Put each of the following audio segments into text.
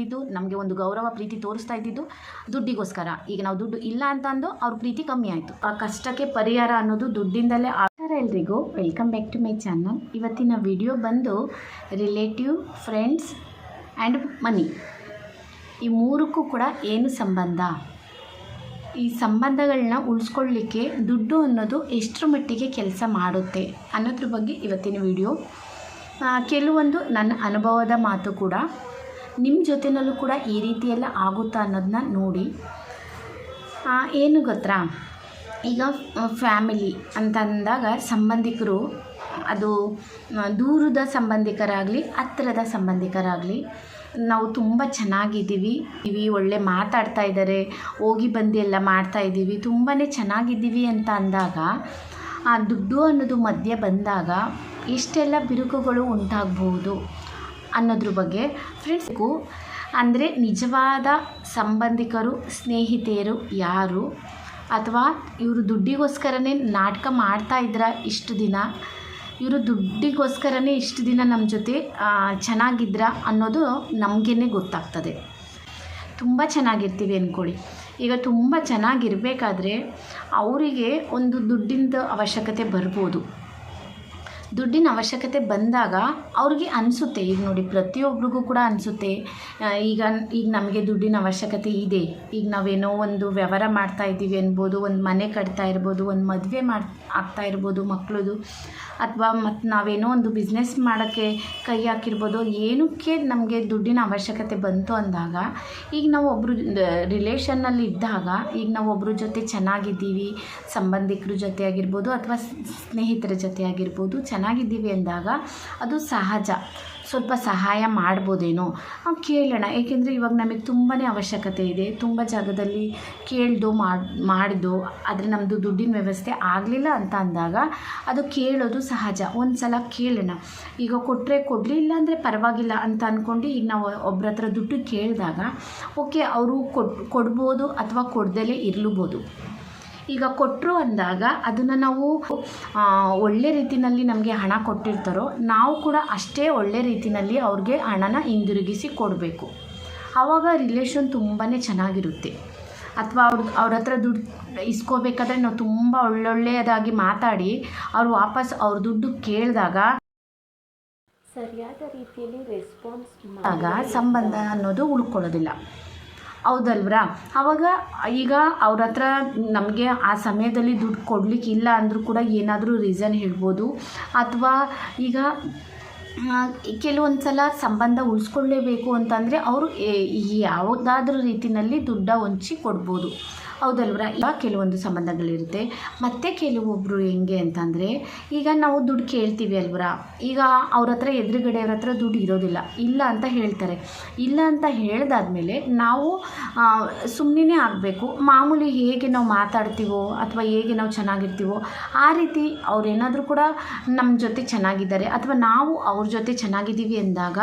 ಇದ್ದಿದ್ದು, ನಮಗೆ ಒಂದು ಗೌರವ, ಪ್ರೀತಿ ತೋರಿಸ್ತಾ ಇದ್ದಿದ್ದು ದುಡ್ಡಿಗೋಸ್ಕರ. ಈಗ ನಾವು ದುಡ್ಡು ಇಲ್ಲ ಅಂತ ಅಂದು ಅವ್ರ ಪ್ರೀತಿ ಕಮ್ಮಿ ಆಯಿತು. ಆ ಕಷ್ಟಕ್ಕೆ ಪರಿಹಾರ ಅನ್ನೋದು ದುಡ್ಡಿಂದಲೇ ಆಗ್ತಾರೆ ಎಲ್ರಿಗೂ. Welcome back to my channel ಇವತ್ತಿನ ವಿಡಿಯೋ ಬಂದು ರಿಲೇಟಿವ್ ಫ್ರೆಂಡ್ಸ್ ಆ್ಯಂಡ್ ಮನಿ ಈ ಮೂರಕ್ಕೂ ಕೂಡ ಏನು ಸಂಬಂಧ? ಈ ಸಂಬಂಧಗಳನ್ನ ಉಳಿಸ್ಕೊಳ್ಳಿಕ್ಕೆ ದುಡ್ಡು ಅನ್ನೋದು ಎಷ್ಟರ ಮಟ್ಟಿಗೆ ಕೆಲಸ ಮಾಡುತ್ತೆ ಅನ್ನೋದ್ರ ಬಗ್ಗೆ ಇವತ್ತಿನ ವಿಡಿಯೋ ಕೆಲವೊಂದು ನನ್ನ ಅನುಭವದ ಮಾತು ಕೂಡ ನಿಮ್ಮ ಜೊತೆಯಲ್ಲೂ ಕೂಡ ಈ ರೀತಿಯೆಲ್ಲ ಆಗುತ್ತಾ ಅನ್ನೋದನ್ನ ನೋಡಿ. ಏನು ಗೊತ್ತಾ? ಈಗ ಫ್ಯಾಮಿಲಿ ಅಂತ ಅಂದಾಗ ಸಂಬಂಧಿಕರು, ಅದು ದೂರದ ಸಂಬಂಧಿಕರಾಗಲಿ, ಹತ್ತಿರದ ಸಂಬಂಧಿಕರಾಗಲಿ, ನಾವು ತುಂಬ ಚೆನ್ನಾಗಿದ್ದೀವಿ. ಇವಿ ಒಳ್ಳೆ ಮಾತಾಡ್ತಾ ಇದ್ದಾರೆ. ಹೋಗಿ ಬಂದು ಎಲ್ಲ ಮಾಡ್ತಾ ಇದ್ದೀವಿ. ತುಂಬಾ ಚೆನ್ನಾಗಿದ್ದೀವಿ ಅಂತ ಅಂದಾಗ, ಆ ದುಡ್ಡು ಅನ್ನೋದು ಮಧ್ಯೆ ಬಂದಾಗ ಇಷ್ಟೆಲ್ಲ ಬಿರುಕುಗಳು ಉಂಟಾಗಬಹುದು ಅನ್ನೋದ್ರ ಬಗ್ಗೆ ಫ್ರೆಂಡ್ಸ್ಗೂ ಅಂದರೆ ನಿಜವಾದ ಸಂಬಂಧಿಕರು, ಸ್ನೇಹಿತೆಯರು ಯಾರು? ಅಥವಾ ಇವರು ದುಡ್ಡಿಗೋಸ್ಕರನೇ ನಾಟಕ ಮಾಡ್ತಾ ಇದ್ರ ಇಷ್ಟು ದಿನ? ಇವರು ದುಡ್ಡಿಗೋಸ್ಕರನೇ ಇಷ್ಟು ದಿನ ನಮ್ಮ ಜೊತೆ ಚೆನ್ನಾಗಿದ್ರ ಅನ್ನೋದು ನಮಗೇ ಗೊತ್ತಾಗ್ತದೆ. ತುಂಬ ಚೆನ್ನಾಗಿರ್ತೀವಿ ಅಂದ್ಕೊಳ್ಳಿ ಈಗ ತುಂಬ ಚೆನ್ನಾಗಿರಬೇಕಾದ್ರೆ ಅವರಿಗೆ ಒಂದು ದುಡ್ಡಿಂದ ಅವಶ್ಯಕತೆ ಬರ್ಬೋದು. ದುಡ್ಡಿನ ಅವಶ್ಯಕತೆ ಬಂದಾಗ ಅವ್ರಿಗೆ ಅನಿಸುತ್ತೆ. ಈಗ ನೋಡಿ ಪ್ರತಿಯೊಬ್ಬರಿಗೂ ಕೂಡ ಅನಿಸುತ್ತೆ. ಈಗ ಈಗ ನಮಗೆ ದುಡ್ಡಿನ ಅವಶ್ಯಕತೆ ಇದೆ. ಈಗ ನಾವೇನೋ ಒಂದು ವ್ಯವಹಾರ ಮಾಡ್ತಾ ಇದ್ದೀವಿ ಅನ್ಬೋದು, ಒಂದು ಮನೆ ಕಟ್ತಾ ಇರ್ಬೋದು, ಒಂದು ಮದುವೆ ಮಾಡ್, ಆಗ್ತಾ ಇರ್ಬೋದು ಮಕ್ಕಳದು ಅಥವಾ ಮತ್ತು ನಾವೇನೋ ಒಂದು ಬಿಸ್ನೆಸ್ ಮಾಡೋಕ್ಕೆ ಕೈ ಹಾಕಿರ್ಬೋದು, ಏನಕ್ಕೆ ನಮಗೆ ದುಡ್ಡಿನ ಅವಶ್ಯಕತೆ ಬಂತು ಅಂದಾಗ, ಈಗ ನಾವು ಒಬ್ಬರು ರಿಲೇಷನ್ನಲ್ಲಿ ಇದ್ದಾಗ, ಈಗ ನಾವು ಒಬ್ಬರ ಜೊತೆ ಚೆನ್ನಾಗಿದ್ದೀವಿ, ಸಂಬಂಧಿಕರ ಜೊತೆ ಆಗಿರ್ಬೋದು, ಅಥವಾ ಸ್ನೇಹಿತರ ಜೊತೆ ಆಗಿರ್ಬೋದು ಚೆನ್ನಾಗಿದ್ದೀವಿ ಅಂದಾಗ ಅದು ಸಹಜ. ಸ್ವಲ್ಪ ಸಹಾಯ ಮಾಡ್ಬೋದೇನೋ? ಕೇಳೋಣ. ಏಕೆಂದರೆ ಇವಾಗ ನಮಗೆ ತುಂಬಾ ಅವಶ್ಯಕತೆ ಇದೆ. ತುಂಬ ಜಾಗದಲ್ಲಿ ಕೇಳ್ದು ಮಾಡಿ ಮಾಡಿದ್ದು ಆದರೆ ನಮ್ಮದು ದುಡ್ಡಿನ ವ್ಯವಸ್ಥೆ ಆಗಲಿಲ್ಲ ಅಂತ ಅಂದಾಗ ಅದು ಕೇಳೋದು ಸಹಜ. ಒಂದು ಸಲ ಕೇಳೋಣ. ಈಗ ಕೊಟ್ಟರೆ ಕೊಡಲಿಲ್ಲ ಅಂದರೆ ಪರವಾಗಿಲ್ಲ ಅಂತ ಅಂದ್ಕೊಂಡು ಈಗ ನಾವು ಒಬ್ಬರ ಹತ್ರ ದುಡ್ಡು ಕೇಳಿದಾಗ, ಓಕೆ, ಅವರು ಕೊಡ್, ಕೊಡ್ಬೋದು ಅಥವಾ ಕೊಡ್ದಲೇ ಇರಲೂಬೋದು. ಈಗ ಕೊಟ್ಟರು ಅಂದಾಗ ಅದನ್ನು ನಾವು ಒಳ್ಳೆ ರೀತಿಯಲ್ಲಿ ನಮಗೆ ಹಣ ಕೊಟ್ಟಿರ್ತಾರೋ ನಾವು ಕೂಡ ಅಷ್ಟೇ ಒಳ್ಳೆ ರೀತಿಯಲ್ಲಿ ಅವ್ರಿಗೆ ಹಣನ ಹಿಂದಿರುಗಿಸಿ ಕೊಡಬೇಕು. ಆವಾಗ ರಿಲೇಷನ್ ತುಂಬಾ ಚೆನ್ನಾಗಿರುತ್ತೆ. ಅಥವಾ ಅವ್ರ ಅವ್ರ ಹತ್ರ ದುಡ್ಡು ಇಸ್ಕೋಬೇಕಾದ್ರೆ ನಾವು ತುಂಬ ಒಳ್ಳೊಳ್ಳೆಯದಾಗಿ ಮಾತಾಡಿ ಅವ್ರು ವಾಪಸ್ ಅವ್ರ ದುಡ್ಡು ಕೇಳಿದಾಗ ಸರಿಯಾದ ರೀತಿಯಲ್ಲಿ ರೆಸ್ಪಾನ್ಸ್ ಆಗ ಸಂಬಂಧ ಅನ್ನೋದು ಉಳ್ಕೊಳ್ಳೋದಿಲ್ಲ. ಹೌದಲ್ವ್ರಾ? ಅವಾಗ ಈಗ ಅವ್ರ ಹತ್ರ ನಮಗೆ ಆ ಸಮಯದಲ್ಲಿ ದುಡ್ಡು ಕೊಡಲಿಕ್ಕಿಲ್ಲ ಅಂದರೂ ಕೂಡ ಏನಾದರೂ ರೀಸನ್ ಹೇಳ್ಬೋದು. ಅಥವಾ ಈಗ ಕೆಲವೊಂದು ಸಲ ಸಂಬಂಧ ಉಳಿಸ್ಕೊಳ್ಳೇಬೇಕು ಅಂತಂದರೆ ಅವರು ಯಾವುದಾದ್ರೂ ರೀತಿಯಲ್ಲಿ ದುಡ್ಡ ಹೊಂಚಿ ಕೊಡ್ಬೋದು. ಹೌದಲ್ವ್ರಾ? ಈಗ ಕೆಲವೊಂದು ಸಂಬಂಧಗಳಿರುತ್ತೆ. ಮತ್ತು ಕೆಲವೊಬ್ಬರು ಹೆಂಗೆ ಅಂತಂದರೆ, ಈಗ ನಾವು ದುಡ್ಡು ಕೇಳ್ತೀವಿ ಅಲ್ವರ? ಈಗ ಅವ್ರ ಹತ್ರ ಎದುರುಗಡೆಯವ್ರ ಹತ್ರ ದುಡ್ಡು ಇರೋದಿಲ್ಲ. ಇಲ್ಲ ಅಂತ ಹೇಳ್ತಾರೆ. ಇಲ್ಲ ಅಂತ ಹೇಳ್ದಾದ್ಮೇಲೆ ನಾವು ಸುಮ್ಮನೆ ಆಗಬೇಕು. ಮಾಮೂಲಿ ಹೇಗೆ ನಾವು ಮಾತಾಡ್ತೀವೋ ಅಥವಾ ಹೇಗೆ ನಾವು ಚೆನ್ನಾಗಿರ್ತೀವೋ, ಆ ರೀತಿ ಅವ್ರೇನಾದರೂ ಕೂಡ ನಮ್ಮ ಜೊತೆ ಚೆನ್ನಾಗಿದ್ದಾರೆ ಅಥವಾ ನಾವು ಅವ್ರ ಜೊತೆ ಚೆನ್ನಾಗಿದ್ದೀವಿ ಅಂದಾಗ,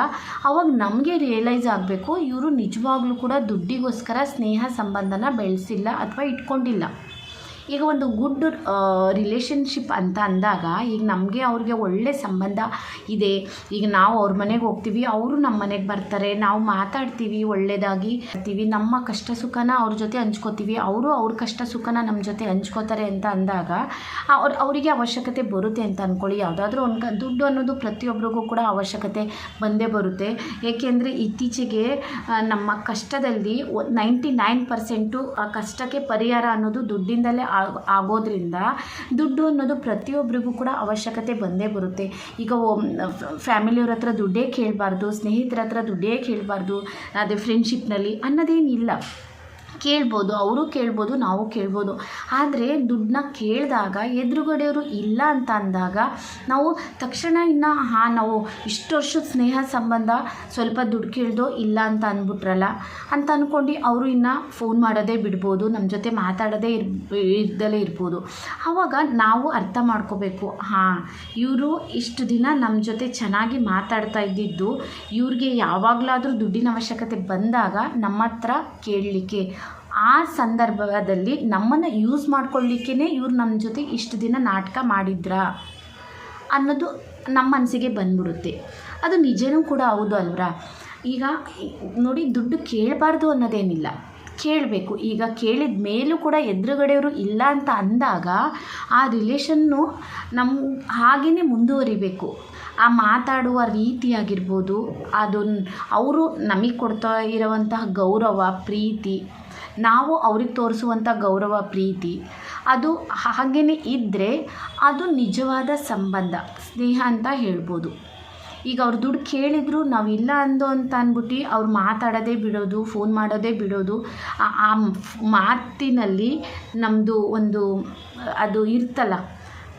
ಅವಾಗ ನಮಗೆ ರಿಯಲೈಸ್ ಆಗಬೇಕು, ಇವರು ನಿಜವಾಗ್ಲೂ ಕೂಡ ದುಡ್ಡಿಗೋಸ್ಕರ ಸ್ನೇಹ ಸಂಬಂಧನ ಬೆಳೆಸಿಲ್ಲ ಅಥವಾ ಇಟ್ಕೊಂಡಿಲ್ಲ. ಈಗ ಒಂದು ಗುಡ್ ರಿಲೇಷನ್ಶಿಪ್ ಅಂತ ಅಂದಾಗ ಈಗ ನಮಗೆ ಅವ್ರಿಗೆ ಒಳ್ಳೆ ಸಂಬಂಧ ಇದೆ. ಈಗ ನಾವು ಅವ್ರ ಮನೆಗೆ ಹೋಗ್ತೀವಿ, ಅವರು ನಮ್ಮ ಮನೆಗೆ ಬರ್ತಾರೆ, ನಾವು ಮಾತಾಡ್ತೀವಿ ಒಳ್ಳೆಯದಾಗಿ ಇರ್ತೀವಿ ನಮ್ಮ ಕಷ್ಟ ಸುಖನ ಅವ್ರ ಜೊತೆ ಹಂಚ್ಕೋತೀವಿ, ಅವರು ಅವ್ರ ಕಷ್ಟ ಸುಖನ ನಮ್ಮ ಜೊತೆ ಹಂಚ್ಕೋತಾರೆ ಅಂತ ಅಂದಾಗ ಅವ್ರ, ಅವರಿಗೆ ಅವಶ್ಯಕತೆ ಬರುತ್ತೆ ಅಂತ ಅಂದ್ಕೊಳ್ಳಿ ಯಾವುದಾದ್ರೂ ಒಂದು ದುಡ್ಡು ಅನ್ನೋದು ಪ್ರತಿಯೊಬ್ಬರಿಗೂ ಕೂಡ ಅವಶ್ಯಕತೆ ಬಂದೇ ಬರುತ್ತೆ. ಏಕೆಂದರೆ ಇತ್ತೀಚೆಗೆ ನಮ್ಮ ಕಷ್ಟದಲ್ಲಿ ನೈಂಟಿ ನೈನ್ ಪರ್ಸೆಂಟು ಆ, ಕಷ್ಟಕ್ಕೆ ಪರಿಹಾರ ಅನ್ನೋದು ದುಡ್ಡಿಂದಲೇ ಆಗೋದ್ರಿಂದ ದುಡ್ಡು ಅನ್ನೋದು ಪ್ರತಿಯೊಬ್ಬರಿಗೂ ಕೂಡ ಅವಶ್ಯಕತೆ ಬಂದೇ ಬರುತ್ತೆ. ಈಗ ಫ್ಯಾಮಿಲಿಯವ್ರ ಹತ್ರ ದುಡ್ಡೇ ಕೇಳಬಾರ್ದು, ಸ್ನೇಹಿತರ ಹತ್ರ ದುಡ್ಡೇ ಕೇಳಬಾರ್ದು, ಅದೇ ಫ್ರೆಂಡ್ಶಿಪ್ನಲ್ಲಿ ಅನ್ನೋದೇನಿಲ್ಲ. ಕೇಳ್ಬೋದು, ಅವರು ಕೇಳ್ಬೋದು, ನಾವು ಕೇಳ್ಬೋದು. ಆದರೆ ದುಡ್ಡನ್ನ ಕೇಳಿದಾಗ, ಎದುರುಗಡೆಯವರು ಇಲ್ಲ ಅಂತ ಅಂದಾಗ, ನಾವು ತಕ್ಷಣ ಇನ್ನು, ಹಾಂ, ನಾವು ಇಷ್ಟು ವರ್ಷದ ಸ್ನೇಹ ಸಂಬಂಧ ಸ್ವಲ್ಪ ದುಡ್ಡು ಕೇಳ್ದೋ ಇಲ್ಲ ಅಂತ ಅಂದ್ಬಿಟ್ರಲ್ಲ, ಅಂತ ಅಂದ್ಕೊಂಡು ಅವರು ಇನ್ನು ಫೋನ್ ಮಾಡೋದೇ ಬಿಡ್ಬೋದು ನಮ್ಮ ಜೊತೆ ಮಾತಾಡೋದೇ ಇರ್, ಇರ್ದಲೇ ಇರ್ಬೋದು. ಆವಾಗ ನಾವು ಅರ್ಥ ಮಾಡ್ಕೋಬೇಕು, ಹಾಂ, ಇವರು ಇಷ್ಟು ದಿನ ನಮ್ಮ ಜೊತೆ ಚೆನ್ನಾಗಿ ಮಾತಾಡ್ತಾ ಇದ್ದಿದ್ದು, ಇವ್ರಿಗೆ ಯಾವಾಗಲಾದರೂ ದುಡ್ಡಿನ ಅವಶ್ಯಕತೆ ಬಂದಾಗ ನಮ್ಮ ಹತ್ರ ಕೇಳಲಿಕ್ಕೆ ಆ ಸಂದರ್ಭದಲ್ಲಿ ನಮ್ಮನ್ನು ಯೂಸ್ ಮಾಡ್ಕೊಳ್ಳಿಕ್ಕೇ ಇವ್ರು ನಮ್ಮ ಜೊತೆ ಇಷ್ಟು ದಿನ ನಾಟಕ ಮಾಡಿದ್ರಾ ಅನ್ನೋದು ನಮ್ಮ ಮನಸ್ಸಿಗೆ ಬಂದ್ಬಿಡುತ್ತೆ. ಅದು ನಿಜನೂ ಕೂಡ ಹೌದು ಅಲ್ವ್ರಾ? ಈಗ ನೋಡಿ ದುಡ್ಡು ಕೇಳಬಾರ್ದು ಅನ್ನೋದೇನಿಲ್ಲ. ಕೇಳಬೇಕು. ಈಗ ಕೇಳಿದ ಮೇಲೂ ಕೂಡ ಎದುರುಗಡೆಯವರು ಇಲ್ಲ ಅಂತ ಅಂದಾಗ ಆ ರಿಲೇಷನ್ನು ನಮ್ಮ ಹಾಗೆಯೇ ಮುಂದುವರಿಬೇಕು. ಆ ಮಾತಾಡುವ ರೀತಿಯಾಗಿರ್ಬೋದು ಅದನ್ನು ಅವರು ನಮಗೆ ಕೊಡ್ತಾ ಇರುವಂತಹ ಗೌರವ, ಪ್ರೀತಿ ನಾವು ಅವ್ರಿಗೆ ತೋರಿಸುವಂಥ ಗೌರವ, ಪ್ರೀತಿ, ಅದು ಹಾಗೇ ಇದ್ದರೆ ಅದು ನಿಜವಾದ ಸಂಬಂಧ, ಸ್ನೇಹ ಅಂತ ಹೇಳ್ಬೋದು. ಈಗ ಅವ್ರು ದುಡ್ಡು ಕೇಳಿದ್ರು ನಾವು ಇಲ್ಲ ಅಂದು ಅಂತ ಅಂದ್ಬಿಟ್ಟು ಅವ್ರು ಮಾತಾಡೋದೇ ಬಿಡೋದು ಫೋನ್ ಮಾಡೋದೇ ಬಿಡೋದು, ಆ ಮಾತಿನಲ್ಲಿ ನಮ್ಮದು ಒಂದು ಅದು ಇರ್ತಲ್ಲ,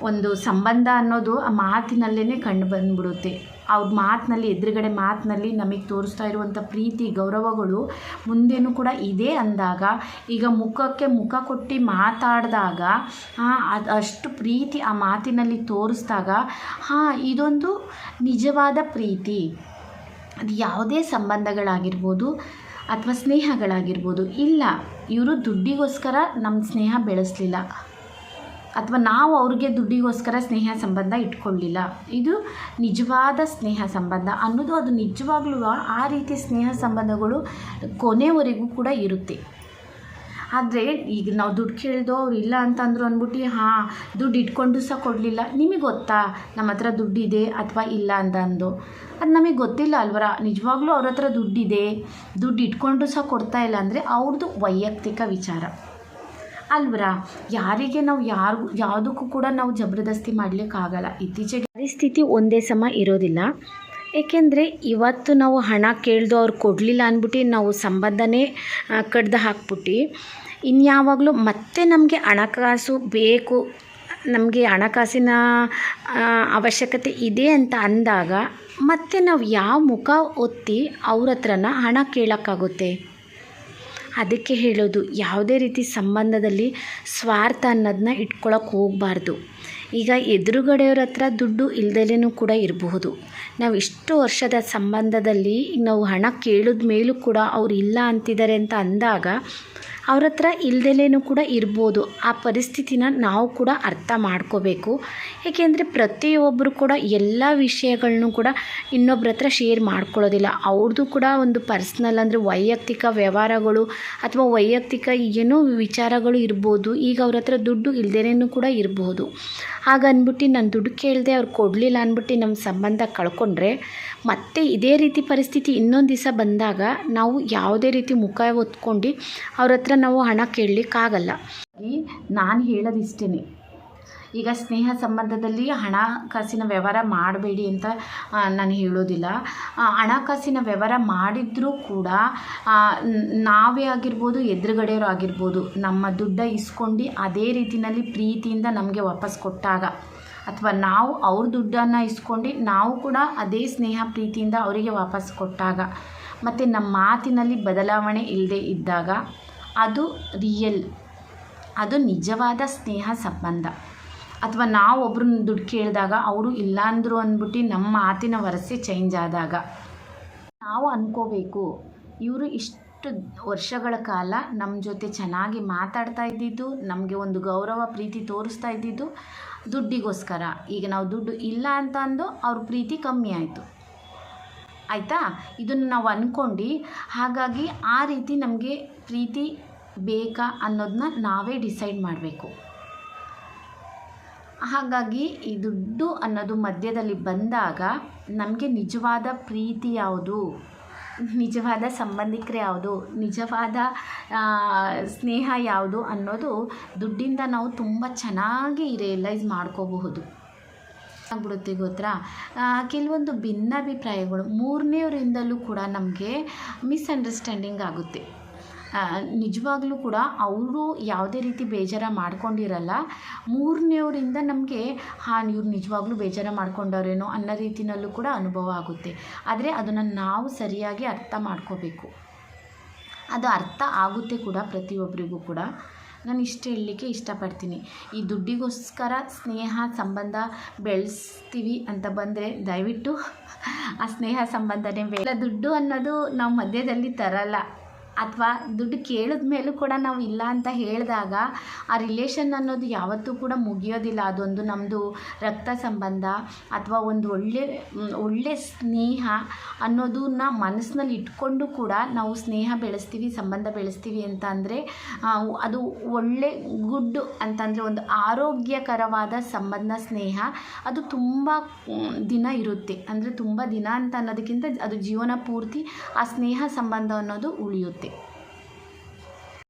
ಒಂದು ಸಂಬಂಧ ಅನ್ನೋದು ಆ ಮಾತಿನಲ್ಲೇ ಕಂಡು ಬಂದ್ಬಿಡುತ್ತೆ. ಅವ್ರ ಮಾತಿನಲ್ಲಿ, ಎದುರುಗಡೆ ಮಾತಿನಲ್ಲಿ ನಮಗೆ ತೋರಿಸ್ತಾ ಇರುವಂಥ ಪ್ರೀತಿ, ಗೌರವಗಳು ಮುಂದೆನೂ ಕೂಡ ಇದೆ ಅಂದಾಗ, ಈಗ ಮುಖಕ್ಕೆ ಮುಖ ಕೊಟ್ಟು ಮಾತಾಡಿದಾಗ ಅದು ಅಷ್ಟು ಪ್ರೀತಿ ಆ ಮಾತಿನಲ್ಲಿ ತೋರಿಸ್ದಾಗ, ಹಾಂ, ಇದೊಂದು ನಿಜವಾದ ಪ್ರೀತಿ. ಅದು ಯಾವುದೇ ಸಂಬಂಧಗಳಾಗಿರ್ಬೋದು ಅಥವಾ ಸ್ನೇಹಗಳಾಗಿರ್ಬೋದು. ಇಲ್ಲ, ಇವರು ದುಡ್ಡಿಗೋಸ್ಕರ ನಮ್ಮ ಸ್ನೇಹ ಬೆಳೆಸಲಿಲ್ಲ. ಅಥವಾ ನಾವು ಅವ್ರಿಗೆ ದುಡ್ಡಿಗೋಸ್ಕರ ಸ್ನೇಹ ಸಂಬಂಧ ಇಟ್ಕೊಳ್ಳಿಲ್ಲ. ಇದು ನಿಜವಾದ ಸ್ನೇಹ ಸಂಬಂಧ ಅನ್ನೋದು ಅದು ನಿಜವಾಗ್ಲೂ ಆ ರೀತಿ ಸ್ನೇಹ ಸಂಬಂಧಗಳು ಕೊನೆವರೆಗೂ ಕೂಡ ಇರುತ್ತೆ. ಆದರೆ ಈಗ ನಾವು ದುಡ್ಡು ಕೇಳಿದೋ ಅವ್ರು ಇಲ್ಲ ಅಂತಂದ್ರು ಅಂದ್ಬಿಟ್ಟು, ಹಾಂ, ದುಡ್ಡು ಇಟ್ಕೊಂಡು ಸಹ ಕೊಡಲಿಲ್ಲ. ನಿಮಗೆ ಗೊತ್ತಾ? ನಮ್ಮ ಹತ್ರ ದುಡ್ಡಿದೆ ಅಥವಾ ಇಲ್ಲ ಅಂತ ಅಂದು. ಅದು ನಮಗೆ ಗೊತ್ತಿಲ್ಲ ಅಲ್ವರ? ನಿಜವಾಗ್ಲೂ ಅವ್ರ ಹತ್ರ ದುಡ್ಡಿದೆ. ದುಡ್ಡು ಇಟ್ಕೊಂಡು ಸಹ ಕೊಡ್ತಾ ಇಲ್ಲ ಅಂದರೆ ಅವ್ರದ್ದು ವೈಯಕ್ತಿಕ ವಿಚಾರ. ಅಲ್ವರ? ಯಾರಿಗೆ ನಾವು ಯಾರು, ಯಾವುದಕ್ಕೂ ಕೂಡ ನಾವು ಜಬರ್ದಸ್ತಿ ಮಾಡಲಿಕ್ಕಾಗಲ್ಲ ಇತ್ತೀಚೆಗೆ ಪರಿಸ್ಥಿತಿ ಒಂದೇ ಸಮ ಇರೋದಿಲ್ಲ. ಏಕೆಂದರೆ ಇವತ್ತು ನಾವು ಹಣ ಕೇಳ್ದು ಅವ್ರು ಕೊಡಲಿಲ್ಲ ಅಂದ್ಬಿಟ್ಟು ನಾವು ಸಂಬಂಧನೇ ಕಡ್ದು ಹಾಕ್ಬಿಟ್ಟು, ಇನ್ಯಾವಾಗಲೂ ಮತ್ತೆ ನಮಗೆ ಹಣಕಾಸು ಬೇಕು, ನಮಗೆ ಹಣಕಾಸಿನ ಅವಶ್ಯಕತೆ ಇದೆ ಅಂತ ಅಂದಾಗ ಮತ್ತೆ ನಾವು ಯಾವ ಮುಖ ಒತ್ತಿ ಅವ್ರ ಹತ್ರನ ಹಣ ಕೇಳೋಕ್ಕಾಗುತ್ತೆ? ಅದಕ್ಕೆ ಹೇಳೋದು, ಯಾವುದೇ ರೀತಿ ಸಂಬಂಧದಲ್ಲಿ ಸ್ವಾರ್ಥ ಅನ್ನೋದನ್ನ ಇಟ್ಕೊಳಕ್ಕೆ ಹೋಗಬಾರ್ದು. ಈಗ ಎದುರುಗಡೆಯವ್ರ ಹತ್ರ ದುಡ್ಡು ಇಲ್ದಲೇ ಕೂಡ ಇರಬಹುದು. ನಾವು ಇಷ್ಟು ವರ್ಷದ ಸಂಬಂಧದಲ್ಲಿ ನಾವು ಹಣ ಕೇಳಿದ ಮೇಲೂ ಕೂಡ ಅವ್ರು ಇಲ್ಲ ಅಂತಿದ್ದಾರೆ ಅಂತ ಅಂದಾಗ ಅವ್ರ ಹತ್ರ ಇಲ್ದಲೇನೂ ಕೂಡ ಇರ್ಬೋದು. ಆ ಪರಿಸ್ಥಿತಿನ ನಾವು ಕೂಡ ಅರ್ಥ ಮಾಡ್ಕೋಬೇಕು. ಏಕೆಂದರೆ ಪ್ರತಿಯೊಬ್ಬರು ಕೂಡ ಎಲ್ಲ ವಿಷಯಗಳನ್ನೂ ಕೂಡ ಇನ್ನೊಬ್ರ ಹತ್ರ ಶೇರ್ ಮಾಡ್ಕೊಳ್ಳೋದಿಲ್ಲ. ಅವ್ರದ್ದು ಕೂಡ ಒಂದು ಪರ್ಸ್ನಲ್ ಅಂದರೆ ವೈಯಕ್ತಿಕ ವ್ಯವಹಾರಗಳು ಅಥವಾ ವೈಯಕ್ತಿಕ ಏನೋ ವಿಚಾರಗಳು ಇರ್ಬೋದು. ಈಗ ಅವ್ರ ಹತ್ರ ದುಡ್ಡು ಇಲ್ದೇನೂ ಕೂಡ ಇರಬಹುದು ಆಗ ಅಂದ್ಬಿಟ್ಟು ನಾನು ದುಡ್ಡು ಕೇಳಿದೆ ಅವ್ರು ಕೊಡಲಿಲ್ಲ ಅಂದ್ಬಿಟ್ಟು ನಮ್ಮ ಸಂಬಂಧ ಕಳ್ಕೊಂಡ್ರೆ ಮತ್ತೆ ಇದೇ ರೀತಿ ಪರಿಸ್ಥಿತಿ ಇನ್ನೊಂದು ದಿವಸ ಬಂದಾಗ ನಾವು ಯಾವುದೇ ರೀತಿ ಮುಖ ಹೊತ್ಕೊಂಡು ಅವ್ರ ಹತ್ರ ನಾವು ಹಣ ಕೇಳಲಿಕ್ಕಾಗಲ್ಲ. ನಾನು ಹೇಳೋದಿಷ್ಟೇ ಈಗ ಸ್ನೇಹ ಸಂಬಂಧದಲ್ಲಿ ಹಣಕಾಸಿನ ವ್ಯವಹಾರ ಮಾಡಬೇಡಿ ಅಂತ ನಾನು ಹೇಳೋದಿಲ್ಲ. ಹಣಕಾಸಿನ ವ್ಯವಹಾರ ಮಾಡಿದರೂ ಕೂಡ ನಾವೇ ಆಗಿರ್ಬೋದು, ಎದುರುಗಡೆಯವರು ಆಗಿರ್ಬೋದು, ನಮ್ಮ ದುಡ್ಡ ಇಸ್ಕೊಂಡು ಅದೇ ರೀತಿಯಲ್ಲಿ ಪ್ರೀತಿಯಿಂದ ನಮಗೆ ವಾಪಸ್ ಕೊಟ್ಟಾಗ, ಅಥವಾ ನಾವು ಅವ್ರ ದುಡ್ಡನ್ನು ಇಸ್ಕೊಂಡು ನಾವು ಕೂಡ ಅದೇ ಸ್ನೇಹ ಪ್ರೀತಿಯಿಂದ ಅವರಿಗೆ ವಾಪಸ್ ಕೊಟ್ಟಾಗ, ಮತ್ತು ನಮ್ಮ ಮಾತಿನಲ್ಲಿ ಬದಲಾವಣೆ ಇಲ್ಲದೆ ಇದ್ದಾಗ ಅದು ರಿಯಲ್ ಅದು ನಿಜವಾದ ಸ್ನೇಹ ಸಂಬಂಧ. ಅಥವಾ ನಾವು ಒಬ್ರನ್ನ ದುಡ್ಡು ಕೇಳಿದಾಗ ಅವರು ಇಲ್ಲ ಅಂದರು ಅಂದ್ಬಿಟ್ಟು ನಮ್ಮ ಮಾತಿನ ವರಸೆ ಚೇಂಜ್ ಆದಾಗ. ನಾವು ಅನ್ಕೋಬೇಕು, ಇವರು ಇಷ್ಟು ವರ್ಷಗಳ ಕಾಲ ನಮ್ಮ ಜೊತೆ ಚೆನ್ನಾಗಿ ಮಾತಾಡ್ತಾ ಇದ್ದಿದ್ದು, ನಮಗೆ ಒಂದು ಗೌರವ, ಪ್ರೀತಿ ತೋರಿಸ್ತಾ ಇದ್ದಿದ್ದು ದುಡ್ಡಿಗೋಸ್ಕರ. ಈಗ ನಾವು ದುಡ್ಡು ಇಲ್ಲ ಅಂತ ಅಂದು ಅವ್ರ ಪ್ರೀತಿ ಕಮ್ಮಿ ಆಯಿತು. ಆಯಿತಾ? ಇದನ್ನು ನಾವು ಅಂದ್ಕೊಂಡು ಹಾಗಾಗಿ ಆ ರೀತಿ ನಮಗೆ ಪ್ರೀತಿ ಬೇಕಾ ಅನ್ನೋದನ್ನ ನಾವೇ ಡಿಸೈಡ್ ಮಾಡಬೇಕು. ಹಾಗಾಗಿ ಈ ದುಡ್ಡು ಅನ್ನೋದು ಮಧ್ಯದಲ್ಲಿ ಬಂದಾಗ ನಮಗೆ ನಿಜವಾದ ಪ್ರೀತಿ ಯಾವುದು? ನಿಜವಾದ ಸಂಬಂಧಿಕರು ಯಾವುದು? ನಿಜವಾದ ಸ್ನೇಹ ಯಾವುದು ಅನ್ನೋದು ದುಡ್ಡಿಂದ ನಾವು ತುಂಬ ಚೆನ್ನಾಗಿ ರಿಯಲೈಸ್ ಮಾಡ್ಕೋಬಹುದು. ಆಗ್ಬಿಡುತ್ತೆ ಗೊತ್ತಾ? ಕೆಲವೊಂದು ಭಿನ್ನಾಭಿಪ್ರಾಯಗಳು ಮೂರನೇವರಿಂದಲೂ ಕೂಡ ನಮಗೆ ಮಿಸ್ಅಂಡರ್ಸ್ಟ್ಯಾಂಡಿಂಗ್ ಆಗುತ್ತೆ. ನಿಜವಾಗ್ಲೂ ಕೂಡ ಅವರು ಯಾವುದೇ ರೀತಿ ಬೇಜಾರ ಮಾಡ್ಕೊಂಡಿರಲ್ಲ, ಮೂರನೆಯವರಿಂದ ನಮಗೆ, ಹಾಂ, ಇವ್ರು ನಿಜವಾಗ್ಲೂ ಬೇಜಾರ ಮಾಡ್ಕೊಂಡವ್ರೇನೋ ಅನ್ನೋ ರೀತಿಯಲ್ಲೂ ಕೂಡ ಅನುಭವ ಆಗುತ್ತೆ. ಆದರೆ ಅದನ್ನು ನಾವು ಸರಿಯಾಗಿ ಅರ್ಥ ಮಾಡ್ಕೋಬೇಕು. ಅದು ಅರ್ಥ ಆಗುತ್ತೆ ಕೂಡ ಪ್ರತಿಯೊಬ್ಬರಿಗೂ ಕೂಡ. ನಾನು ಇಷ್ಟು ಹೇಳಲಿಕ್ಕೆ ಇಷ್ಟಪಡ್ತೀನಿ. ಈ ದುಡ್ಡಿಗೋಸ್ಕರ ಸ್ನೇಹ ಸಂಬಂಧ ಬೆಳೆಸ್ತೀವಿ ಅಂತ ಬಂದರೆ ದಯವಿಟ್ಟು ಆ ಸ್ನೇಹ ಸಂಬಂಧನೇ ಬೇಡ. ದುಡ್ಡು ಅನ್ನೋದು ನಾವು ಮಧ್ಯದಲ್ಲಿ ತರಲ್ಲ. ಅಥವಾ ದುಡ್ಡು ಕೇಳಿದ ಮೇಲೂ ಕೂಡ ನಾವು ಇಲ್ಲ ಅಂತ ಹೇಳಿದಾಗ ಆ ರಿಲೇಷನ್ ಅನ್ನೋದು ಯಾವತ್ತೂ ಕೂಡ ಮುಗಿಯೋದಿಲ್ಲ. ಅದೊಂದು ನಮ್ಮದು ರಕ್ತ ಸಂಬಂಧ ಅಥವಾ ಒಂದು ಒಳ್ಳೆ ಒಳ್ಳೆ ಸ್ನೇಹ ಅನ್ನೋದನ್ನ ಮನಸ್ಸಿನಲ್ಲಿ ಇಟ್ಕೊಂಡು ಕೂಡ ನಾವು ಸ್ನೇಹ ಬೆಳೆಸ್ತೀವಿ, ಸಂಬಂಧ ಬೆಳೆಸ್ತೀವಿ ಅಂತ ಅಂದರೆ ಅದು ಒಳ್ಳೆ ಗುಡ್ ಅಂತಂದರೆ ಒಂದು ಆರೋಗ್ಯಕರವಾದ ಸಂಬಂಧ, ಸ್ನೇಹ ಅದು ತುಂಬ ದಿನ ಇರುತ್ತೆ. ಅಂದರೆ ತುಂಬ ದಿನ ಅಂತ ಅನ್ನೋದಕ್ಕಿಂತ ಅದು ಜೀವನ ಪೂರ್ತಿ ಆ ಸ್ನೇಹ ಸಂಬಂಧ ಅನ್ನೋದು ಉಳಿಯುತ್ತೆ.